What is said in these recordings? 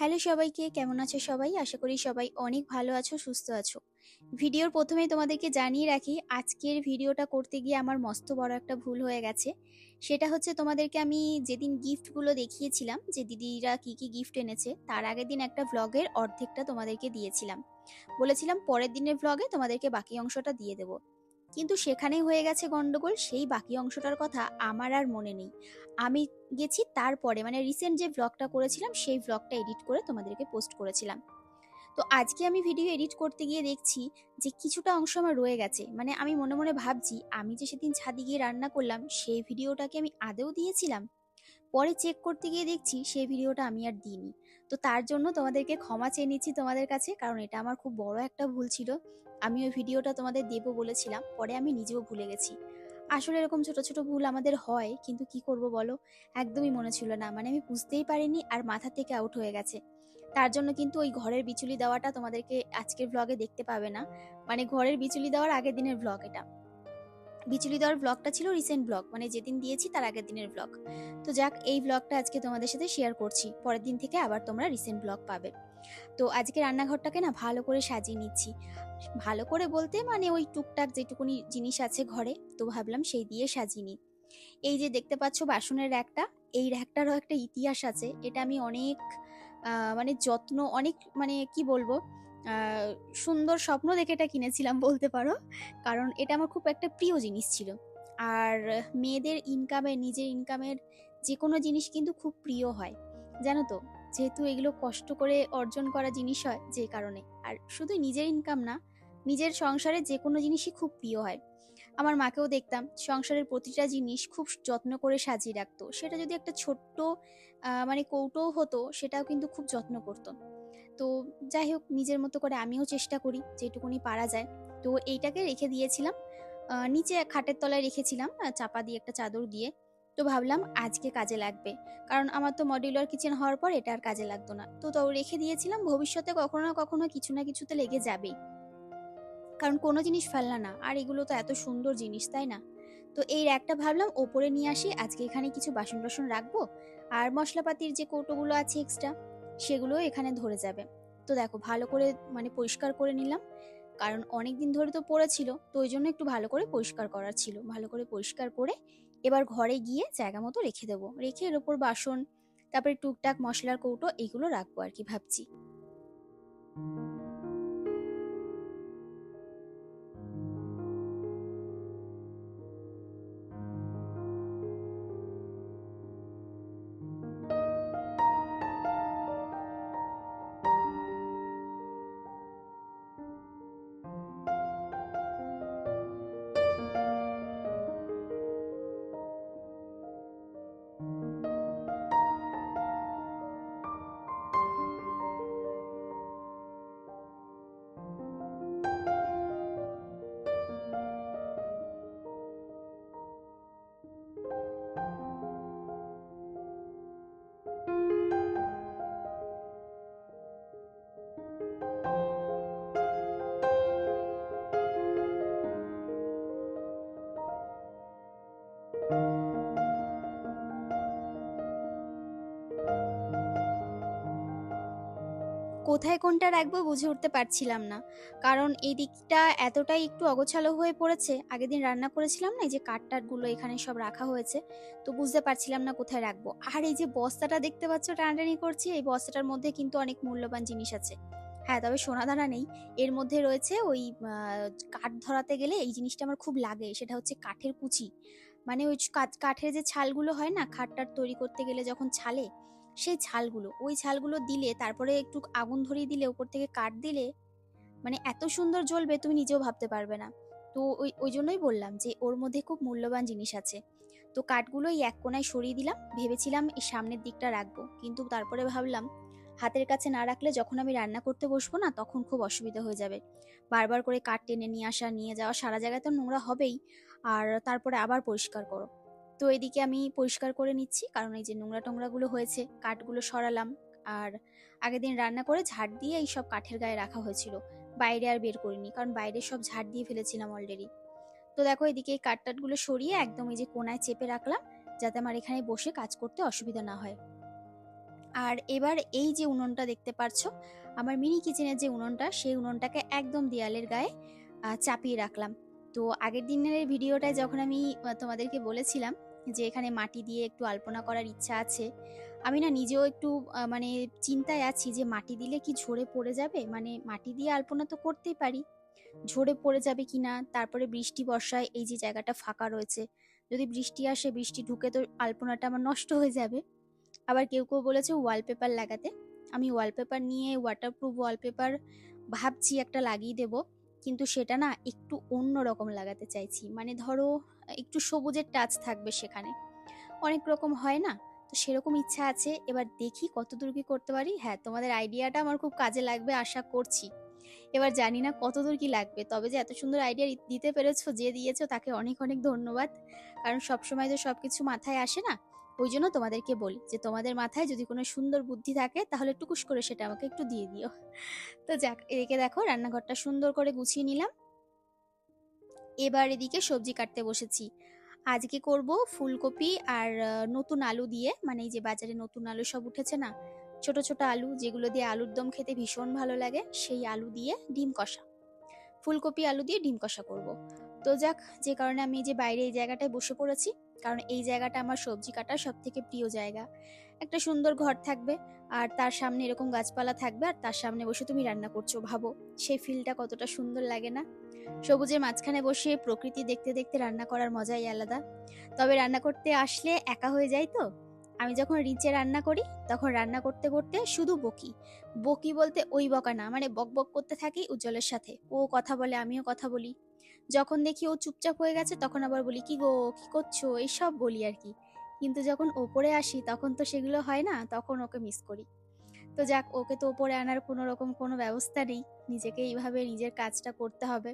Hello সবাইকে, কেমন আছো সবাই? আশা করি সবাই অনেক ভালো আছো, সুস্থ আছো। ভিডিওর প্রথমেই তোমাদেরকে জানিয়ে রাখি, আজকের ভিডিওটা করতে গিয়ে আমার মস্ত বড় একটা ভুল হয়ে গেছে। সেটা হচ্ছে তোমাদেরকে আমি যেদিন গিফটগুলো দেখিয়েছিলাম, যে দিদিরা কি কি গিফট এনেছে, তার আগের দিন একটা ভ্লগের অর্ধেকটা তোমাদেরকে দিয়েছিলাম। বলেছিলাম পরের দিনের ভ্লগে তোমাদেরকে বাকি অংশটা দিয়ে দেবো। কিন্তু সেখানেই হয়ে গেছে গন্ডগোল, সেই বাকি অংশটার কথা আমার আর মনে নেই। আমি গেছি তারপরে মানে রিসেন্ট যে ভ্লগটা করেছিলাম, সেই ভ্লগটা এডিট করে তোমাদেরকে পোস্ট করেছিলাম। তো আজকে আমি ভিডিও এডিট করতে গিয়ে দেখছি যে কিছুটা অংশ আমার রয়ে গেছে। মানে আমি মনে মনে ভাবছি, আমি যে সেদিন ছাদে গিয়ে রান্না করলাম, সেই ভিডিওটাকে আমি আদেও দিয়েছিলাম? পরে চেক করতে গিয়ে দেখছি, সেই ভিডিওটা আমি আর দিইনি। তো তার জন্য তোমাদেরকে ক্ষমা চেয়ে নিচ্ছি তোমাদের কাছে, কারণ এটা আমার খুব বড় একটা ভুল ছিল। আমি ওই ভিডিওটা তোমাদের দেবো বলেছিলাম, পরে আমি নিজেও ভুলে গেছি। আসলে এরকম ছোট ছোট ভুল আমাদের হয়, কিন্তু কি করব বলো? একদমই মনে ছিল না মানে আমি বুঝতেই পারিনি আর মাথা থেকে আউট হয়ে গেছে। তার জন্য কিন্তু ওই ঘরের বিচুলি দেওয়াটা তোমাদেরকে আজকের ব্লগে দেখতে পাবে না। মানে ঘরের বিচুলি দেওয়ার আগের দিনের ব্লগ এটা। বিচুলি দেওয়ার ব্লগটা ছিল রিসেন্ট ব্লগ মানে যেদিন দিয়েছি তার আগের দিনের ব্লগ তো যাক, এই ব্লগটা আজকে তোমাদের সাথে শেয়ার করছি। পরের দিন থেকে আবার তোমরা রিসেন্ট ব্লগ পাবে। তো আজকে রান্নাঘরটাকে না ভালো করে সাজিয়ে নিচ্ছি। ভালো করে বলতে মানে ওই টুকটাক যেটুকুনি জিনিস আছে ঘরে, তো ভাবলাম সেই দিয়ে সাজিয়ে নিই। এই যে দেখতে পাচ্ছ বাসনের র্যাকটা, এই র্যাকটারও একটা ইতিহাস আছে। এটা আমি অনেক মানে যত্ন, অনেক মানে কি বলব সুন্দর স্বপ্ন দেখে এটা কিনেছিলাম বলতে পারো। কারণ এটা আমার খুব একটা প্রিয় জিনিস ছিল। আর মেয়েদের ইনকামের নিজের ইনকামের যে কোনো জিনিস কিন্তু খুব প্রিয় হয়। জানো তো? যেহেতু এগুলো কষ্ট করে অর্জন করা জিনিস হয় যে কারণে। আর শুধু নিজের ইনকাম না, নিজের সংসারে যে কোনো জিনিসই খুব প্রিয় হয়। আমার মাকেও দেখতাম, সংসারের প্রতিটা জিনিস খুব যত্ন করে সাজিয়ে রাখতো। সেটা যদি একটা ছোট্ট মানে কৌটো হতো, সেটাও কিন্তু খুব যত্ন করতো। তো যাই হোক, নিজের মতো করে আমিও চেষ্টা করি যেটুকুনি পারা যায়। তো এইটাকে রেখে দিয়েছিলাম। নিচে খাটের তলায় রেখেছিলাম চাপা দিয়ে একটা চাদর দিয়ে। তো ভাবলাম আজকে কাজে লাগবে। কারণ আমার তো মডিউলার কিচেন হওয়ার পর এটা আর কাজে লাগতো না। তো তাও রেখে দিয়েছিলাম, ভবিষ্যতে কখনো না কখনো কিছু না কিছুতে লেগে যাবেই। কারণ কোনো জিনিস ফেলনা না। আর এগুলো তো এত সুন্দর জিনিস, তাই না? তো এই র্যাকটা ভাবলাম ওপরে নিয়ে আসি, আজকে এখানে কিছু বাসন টাসন রাখব। আর মশলাপাতির যে কৌটোগুলো আছে এক্সট্রা সেগুলো এখানে ধরে যাবে। তো দেখো ভালো করে মানে পরিষ্কার করে নিলাম। কারণ অনেক দিন ধরে তো পড়েছিল, তো ওই জন্য একটু ভালো করে পরিষ্কার করার ছিল। ভালো করে পরিষ্কার করে এবার ঘরে গিয়ে জায়গা মতো রেখে দেবো। রেখে এর ওপর বাসন, তারপরে টুকটাক মশলার কৌটো, এগুলো রাখব আর কি ভাবছি। কোথায় কোনটা রাখব বুঝে উঠতে পারছিলাম না। কারণ এই দিকটা এতটাই একটু অগোছালো হয়ে পড়েছে, আগের দিন রান্না করেছিলাম না, এই যে কাঠ টাটগুলো এখানে সব রাখা হয়েছে, তো বুঝতে পারছিলাম না কোথায় রাখব। আর এই যে বস্তাটা দেখতে পাচ্ছ, টানাটানি করছি, এই বস্তাটার মধ্যে কিন্তু অনেক মূল্যবান জিনিস আছে। হ্যাঁ তবে সোনাদানা নেই, এর মধ্যে রয়েছে ওই কাঠ ধরাতে গেলে এই জিনিসটা আমার খুব লাগে, সেটা হচ্ছে কাঠের কুচি। মানে ওই কাঠের যে ছালগুলো হয় না খাট টাট তৈরি করতে গেলে যখন ছালে সেই ছালগুলো, ওই ছালগুলো দিলে, তারপরে একটু আগুন ধরিয়ে দিলে, উপর থেকে কাঠ দিলে মানে এত সুন্দর জ্বলবে তুমি নিজেও ভাবতে পারবে না। তো ওই ওই জন্যই বললাম যে ওর মধ্যে খুব মূল্যবান জিনিস আছে। তো কাঠগুলো এই এক কোনায় সরিয়ে দিলাম, ভেবেছিলাম এই সামনের দিকটা রাখব। কিন্তু তারপরে ভাবলাম, হাতের কাছে না রাখলে যখন আমি রান্না করতে বসবো না, তখন খুব অসুবিধা হয়ে যাবে। বারবার করে কাঠ টেনে নিয়ে আসা, নিয়ে যাওয়া, সারা জায়গায় তো নোংরা হবেই। আর তারপরে আবার পরিষ্কার করো। তো এদিকে আমি পরিষ্কার করে নিচ্ছি, কারণ এই যে নোংরা টোংরাগুলো হয়েছে, কাঠগুলো সরালাম। আর আগের দিন রান্না করে ঝাড় দিয়ে এই সব কাঠের গায়ে রাখা হয়েছিল। বাইরে আর বের করিনি, কারণ বাইরে সব ঝাড় দিয়ে ফেলেছিলাম অলরেডি তো দেখো এদিকে এই কাঠ টাটগুলো সরিয়ে একদম এই যে কোনায় চেপে রাখলাম, যাতে আমার এখানে বসে কাজ করতে অসুবিধা না হয়। আর এবার এই যে উনুনটা দেখতে পারছ, আমার মিনি কিচেনের যে উনুনটা, সেই উনুনটাকে একদম দেয়ালের গায়ে চাপিয়ে রাখলাম। তো আগের দিনের ভিডিওটায় যখন আমি তোমাদেরকে বলেছিলাম যে এখানে মাটি দিয়ে একটু আলপনা করার ইচ্ছা আছে। আমি না নিজেও একটু মানে চিন্তায় আছি যে মাটি দিলে কি ঝরে পড়ে যাবে? মানে মাটি দিয়ে আলপনা তো করতেই পারি। ঝরে পড়ে যাবে কি না? তারপরে বৃষ্টি বর্ষায় এই যে জায়গাটা ফাঁকা রয়েছে। যদি বৃষ্টি আসে, বৃষ্টি ঢুকে তো আলপনাটা আমার নষ্ট হয়ে যাবে। আবার কেউ কেউ বলেছে ওয়ালপেপার লাগাতে। আমি ওয়ালপেপার নিয়ে ওয়াটারপ্রুফ ওয়ালপেপার ভাবছি একটা লাগিয়ে দেব। কিন্তু সেটা না একটু অন্য রকম লাগাতে চাইছি। মানে ধরো একটু সবুজের টাচ থাকবে সেখানে। অনেক রকম হয় না? তো সেরকম ইচ্ছা আছে, এবার দেখি কতদূর কি করতে পারি? হ্যাঁ তোমাদের আইডিয়াটা আমার খুব কাজে লাগবে, আশা করছি। এবার জানি না কতদূর কি লাগবে, তবে যে এত সুন্দর আইডিয়া দিতে পেরেছ, যে দিয়েছ, তাকে অনেক অনেক ধন্যবাদ। কারণ সবসময় তো সব কিছু মাথায় আসে না? ওই জন্য তোমাদেরকে বলি যে, তোমাদের মাথায় যদি কোনো সুন্দর বুদ্ধি থাকে, তাহলে টুকুস করে সেটা আমাকে একটু দিয়ে দিও। তো যাক, এদিকে দেখো, রান্নাঘরটা সুন্দর করে গুছিয়ে নিলাম। এবার এদিকে সবজি কাটতে বসেছি। আজকে করব ফুলকপি আর নতুন আলু দিয়ে মানে এই যে বাজারে নতুন আলু সব উঠেছে না, ছোট ছোট আলু যেগুলো দিয়ে আলুর দম খেতে ভীষণ ভালো লাগে, সেই আলু দিয়ে ডিম কষা। ফুলকপি আলু দিয়ে ডিম কষা করব। তো যাক, যে কারণে আমি এই যে বাইরে এই জায়গাটায় বসে পড়েছি, কারণ এই জায়গাটা আমার সবজি কাটার সব থেকে প্রিয় জায়গা। একটা সুন্দর ঘর থাকবে, আর তার সামনে এরকম গাছপালা থাকবে, আর তার সামনে বসে তুমি রান্না করছ, ভাবো। সেই ফিলটা কতটা সুন্দর লাগে না? সবুজের মাঝখানে বসে প্রকৃতি দেখতে দেখতে রান্না করার মজাই আলাদা। তবে রান্না করতে আসলে একা হয়ে যায় তো। আমি যখন রিচে রান্না করি, তখন রান্না করতে করতে শুধু বকি। বকি বলতে ওই বকা না মানে বক বক করতে থাকি উজ্জ্বলের সাথে। ও কথা বলে, আমিও কথা বলি। যখন দেখি ও চুপচাপ হয়ে গেছে, তখন আবার বলি, কি গো, কি করছ? এইসব বলি আর কি। কিন্তু যখন ওপরে আসি তখন তো সেগুলো হয় না, তখন ওকে মিস করি। তো যাক, ওকে তো ওপরে আনার কোনো রকম কোনো ব্যবস্থা নেই। নিজেকে এইভাবে নিজের কাজটা করতে হবে।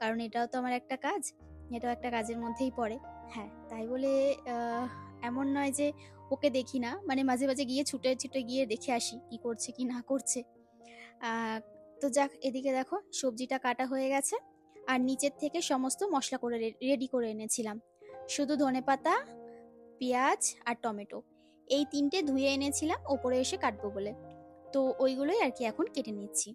কারণ এটাও তো আমার একটা কাজ, এটাও একটা কাজের মধ্যেই পড়ে। হ্যাঁ তাই বলে এমন নয় যে ওকে দেখি না। মানে মাঝে মাঝে গিয়ে ছুটে ছুটে গিয়ে দেখে আসি কি করছে, কি না করছে। তো যাক, এদিকে দেখো, সবজিটা কাটা হয়ে গেছে। আর নিচের থেকে সমস্ত মশলা করে রেডি করে এনেছিলাম। শুধু ধনেপাতা পেঁয়াজ আর টমেটো। এই তিনটে ধুয়ে এনেছিলাম, ওপরে এসে কাটবো বলে। তো ওইগুলোই আর কি এখন কেটে নিচ্ছি।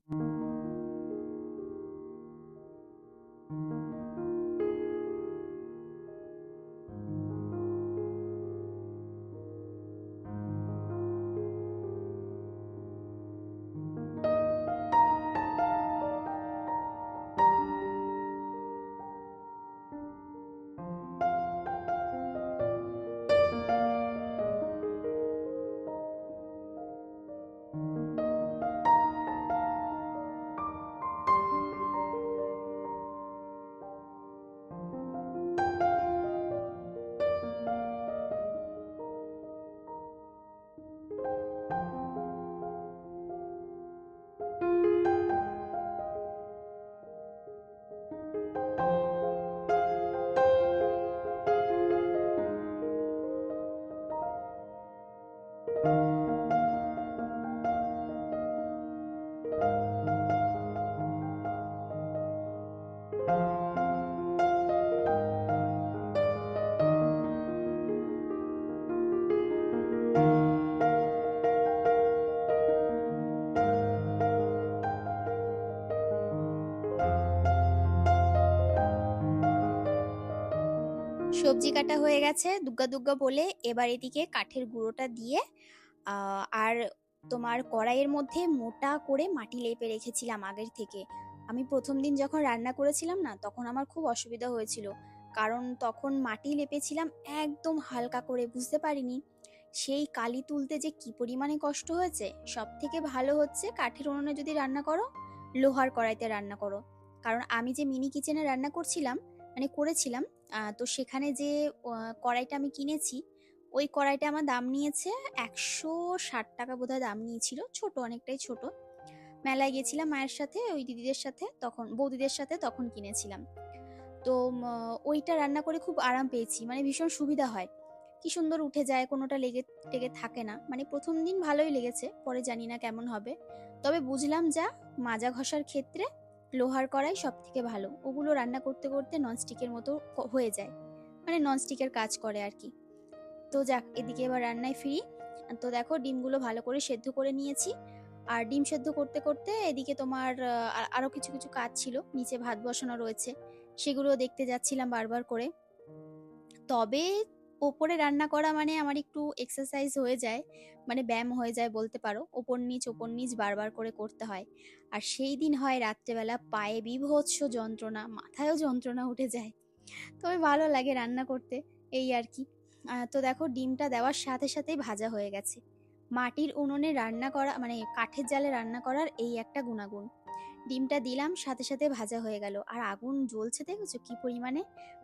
সবজি কাটা হয়ে গেছে। দুগ্গা দুগ্গা বলে এবার এদিকে কাঠের গুঁড়োটা দিয়ে আর তোমার কড়াইয়ের মধ্যে মোটা করে মাটি লেপে রেখেছিলাম আগের থেকে। আমি প্রথম দিন যখন রান্না করেছিলাম না, তখন আমার খুব অসুবিধা হয়েছিল। কারণ তখন মাটি লেপেছিলাম একদম হালকা করে, বুঝতে পারিনি। সেই কালি তুলতে যে কি পরিমাণে কষ্ট হয়েছে সব থেকে ভালো হচ্ছে কাঠের উনুনে যদি রান্না করো, লোহার কড়াইতে রান্না করো। কারণ আমি যে মিনি কিচেনে রান্না করছিলাম মানে করেছিলাম তো সেখানে যে কড়াইটা আমি কিনেছি, ওই কড়াইটা আমার দাম নিয়েছে একশো ষাট টাকা বোধহয় দাম নিয়েছিল, ছোট, অনেকটাই ছোট। মেলায় গেছিলাম মায়ের সাথে, ওই দিদিদের সাথে, তখন, বৌদিদের সাথে তখন কিনেছিলাম। তো ওইটা রান্না করে খুব আরাম পেয়েছি মানে ভীষণ সুবিধা হয়। কি সুন্দর উঠে যায়, কোনোটা লেগে, টেগে থাকে না। মানে প্রথম দিন ভালোই লেগেছে, পরে জানি না কেমন হবে। তবে বুঝলাম যা, মাজা ঘষার ক্ষেত্রে লোহার কড়াই সব থেকে ভালো। ওগুলো রান্না করতে করতে ননস্টিকের মতো হয়ে যায়। মানে ননস্টিকের কাজ করে আর কি তো যাক এদিকে এবার রান্নায় ফিরি। তো দেখো ডিমগুলো ভালো করে সেদ্ধ করে নিয়েছি। আর ডিম সেদ্ধ করতে করতে এদিকে তোমার আহ, আর- আরও কিছু কিছু কাজ ছিল। নিচে ভাত বসানো রয়েছে। সেগুলো দেখতে যাচ্ছিলাম বারবার করে। তবে ওপরে রান্না করা মানে আমার একটু এক্সারসাইজ হয়ে যায় মানে ব্যায়াম হয়ে যায় বলতে পারো। ওপর নিচ ওপর নিচ বারবার করে করতে হয়। আর সেই দিন হয় রাত্রেবেলা পায়ে বিভৎস যন্ত্রণা, মাথায়ও যন্ত্রণা উঠে যায়। তবে ভালো লাগে রান্না করতে, এই আর কি। তো দেখো ডিমটা দেওয়ার সাথে সাথেই ভাজা হয়ে গেছে। মাটির উনুনে রান্না করা মানে কাঠের জালে রান্না করার এই একটা গুণাগুণ। ডিমটা দিলাম, সাথে সাথে ভাজা হয়ে গেল। আর আগুন জ্বলছে, দেখেছ? কি পরিমাণে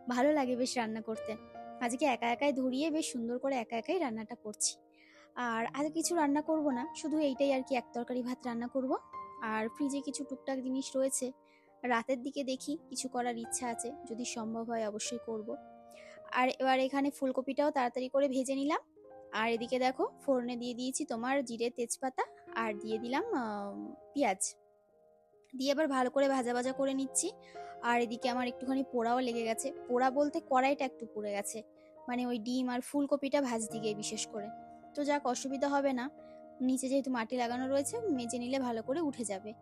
ভালো লাগে বেশ রান্না করতে। আজকে একা একাই ধরিয়ে বেশ সুন্দর করে একা একাই রান্নাটা করছি। আর আর কিছু রান্না করব না, শুধু এইটাই আর কি, এক তরকারি ভাত রান্না করব। আর ফ্রিজে কিছু টুকটাক জিনিস রয়েছে, রাতের দিকে দেখি, কিছু করার ইচ্ছা আছে, যদি সম্ভব হয় অবশ্যই করব। আর এবার এখানে ফুলকপিটাও তাড়াতাড়ি করে ভেজে নিলাম। আর এদিকে দেখো, ফোড়নে দিয়ে দিয়েছি তোমার জিরে, তেজপাতা, আর দিয়ে দিলাম পেঁয়াজ। দিয়ে এবার ভালো করে ভাজা ভাজা করে নিচ্ছি। আর এদিকে আমার একটুখানি পোড়াও লেগে গেছে। পোড়া বলতে কড়াইটা একটু পুড়ে গেছে। মানে ওই ডিম আর ফুলকপিটা ভাজতে গিয়ে বিশেষ করে। তো যাক, অসুবিধা হবে না। নিচে যেহেতু মাটি লাগানো রয়েছে, মেজে নিলে ভালো করে উঠে যাবে।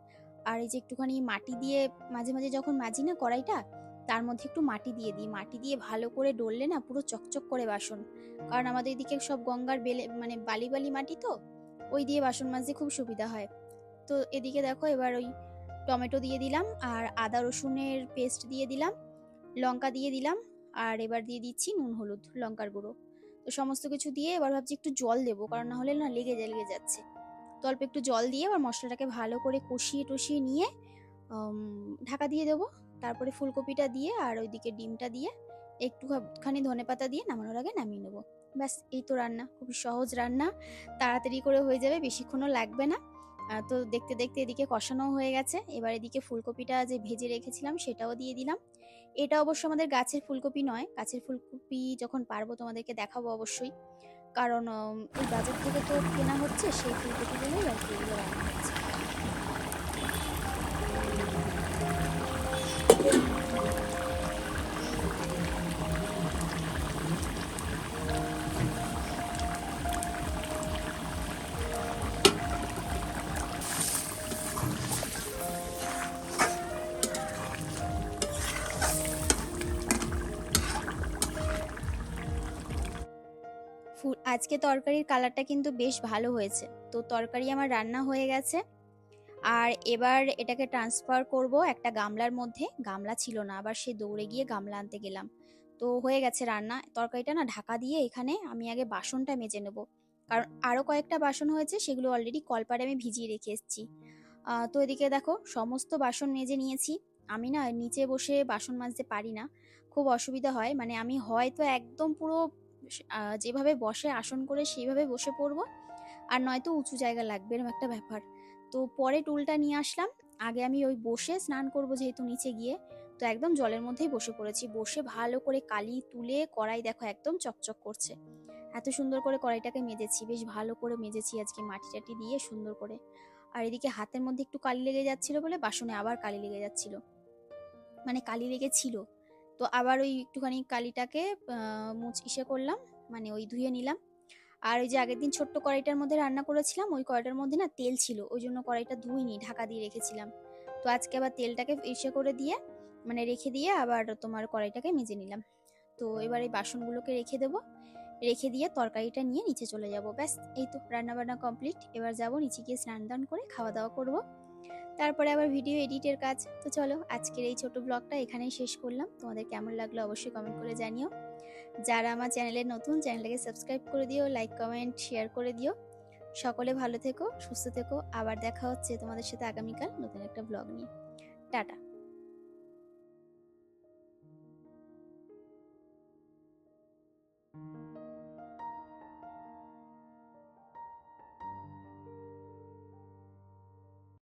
আর এই যে একটুখানি মাটি দিয়ে মাঝে মাঝে যখন মাজি না কড়াইটা, তার মধ্যে একটু মাটি দিয়ে দিই। মাটি দিয়ে ভালো করে ডললে না পুরো চকচক করে বাসন। কারণ আমাদের এদিকে সব গঙ্গার বেলে মানে বালি বালি মাটি তো, ওই দিয়ে বাসন মাজতে খুব সুবিধা হয়। তো এদিকে দেখো এবার ওই টমেটো দিয়ে দিলাম আর আদা রসুনের পেস্ট দিয়ে দিলাম, লঙ্কা দিয়ে দিলাম আর এবার দিয়ে দিচ্ছি নুন, হলুদ, লঙ্কার গুঁড়ো। তো সমস্ত কিছু দিয়ে এবার ভাবছি একটু জল দেবো, কারণ না হলে না লেগে লেগে যাচ্ছে। তো অল্প একটু জল দিয়ে এবার মশলাটাকে ভালো করে কষিয়ে টষিয়ে নিয়ে ঢাকা দিয়ে দেবো। তারপরে ফুলকপিটা দিয়ে আর ওইদিকে ডিমটা দিয়ে একটুখানি ধনে পাতা দিয়ে নামানোর আগে নামিয়ে নেব। ব্যাস, এই তো রান্না। খুব সহজ রান্না। তাড়াতাড়ি করে হয়ে যাবে, বেশিক্ষণও লাগবে না। তো দেখতে দেখতে এদিকে কষানো হয়ে গেছে। এবার এদিকে ফুলকপিটা যে ভেজে রেখেছিলাম সেটাও দিয়ে দিলাম। এটা অবশ্য আমাদের গাছের ফুলকপি নয়। গাছের ফুলকপি যখন পারব তোমাদেরকে দেখাবো অবশ্যই। কারণ এই বাজার থেকে তো কেনা হচ্ছে, সেই ফুলকপিগুলোই আর কি আজকে তরকারির কালারটা কিন্তু বেশ ভালো হয়েছে। তো তরকারি আমার রান্না হয়ে গেছে। আর এবার এটাকে ট্রান্সফার করব একটা গামলার মধ্যে। গামলা ছিল না, আবার সে দৌড়ে গিয়ে গামলা আনতে গেলাম। তো হয়ে গেছে রান্না। তরকারিটা না ঢাকা দিয়ে এখানে আমি আগে বাসনটা মেজে নেব। কারণ আরও কয়েকটা বাসন হয়েছে, সেগুলো অলরেডি কলপারে আমি ভিজিয়ে রেখে এসেছি। তো এদিকে দেখো, সমস্ত বাসন মেজে নিয়েছি। আমি না নিচে বসে বাসন মাজতে পারি না। খুব অসুবিধা হয়। মানে আমি হয়তো একদম পুরো যেভাবে বসে আসন করে সেইভাবে বসে পড়ব। আর নয়তো উঁচু জায়গা লাগবে, এরকম একটা ব্যাপার। তো পরে টুলটা নিয়ে আসলাম। আগে আমি ওই বসে স্নান করব যেহেতু নিচে গিয়ে। তো একদম জলের মধ্যেই বসে পড়েছি। বসে ভালো করে কালি তুলে কড়াই দেখো একদম চকচক করছে। এত সুন্দর করে কড়াইটাকে মেজেছি, বেশ ভালো করে মেজেছি আজকে মাটি টাটি দিয়ে সুন্দর করে। আর এদিকে হাতের মধ্যে একটু কালি লেগে যাচ্ছিল বলে বাসনে আবার কালি লেগে যাচ্ছিল। মানে কালি লেগেছিল তো আবার ওই একটুখানি কালিটাকে মুছ, ইসে করলাম মানে ওই ধুয়ে নিলাম। আর ওই যে আগের দিন ছোট্ট কড়াইটার মধ্যে রান্না করেছিলাম, ওই কড়াইটার মধ্যে না তেল ছিল, ওই জন্য কড়াইটা ধুইনি, ঢাকা দিয়ে রেখেছিলাম। তো আজকে আবার তেলটাকে ইসে করে দিয়ে মানে রেখে দিয়ে আবার তোমার কড়াইটাকে মেজে নিলাম। তো এবার এই বাসনগুলোকে রেখে দেবো, রেখে দিয়ে তরকারিটা নিয়ে নিচে চলে যাব। ব্যাস, এই তো রান্না বান্না কমপ্লিট। এবার যাব নিচে গিয়ে স্নান দান করে খাওয়া দাওয়া করব। তারপরে আবার ভিডিও এডিটের কাজ। তো চলো, আজকের এই ছোট ব্লগটা এখানেই শেষ করলাম। তোমাদের কেমন লাগল অবশ্যই কমেন্ট করে জানিও। যারা আমার চ্যানেলে নতুন, চ্যানেলটাকে সাবস্ক্রাইব করে দিও লাইক কমেন্ট শেয়ার করে দিও। সকলে ভালো থেকো, সুস্থ থেকো। আবার দেখা হচ্ছে তোমাদের সাথে আগামীকাল নতুন একটা ব্লগ নিয়ে। টাটা।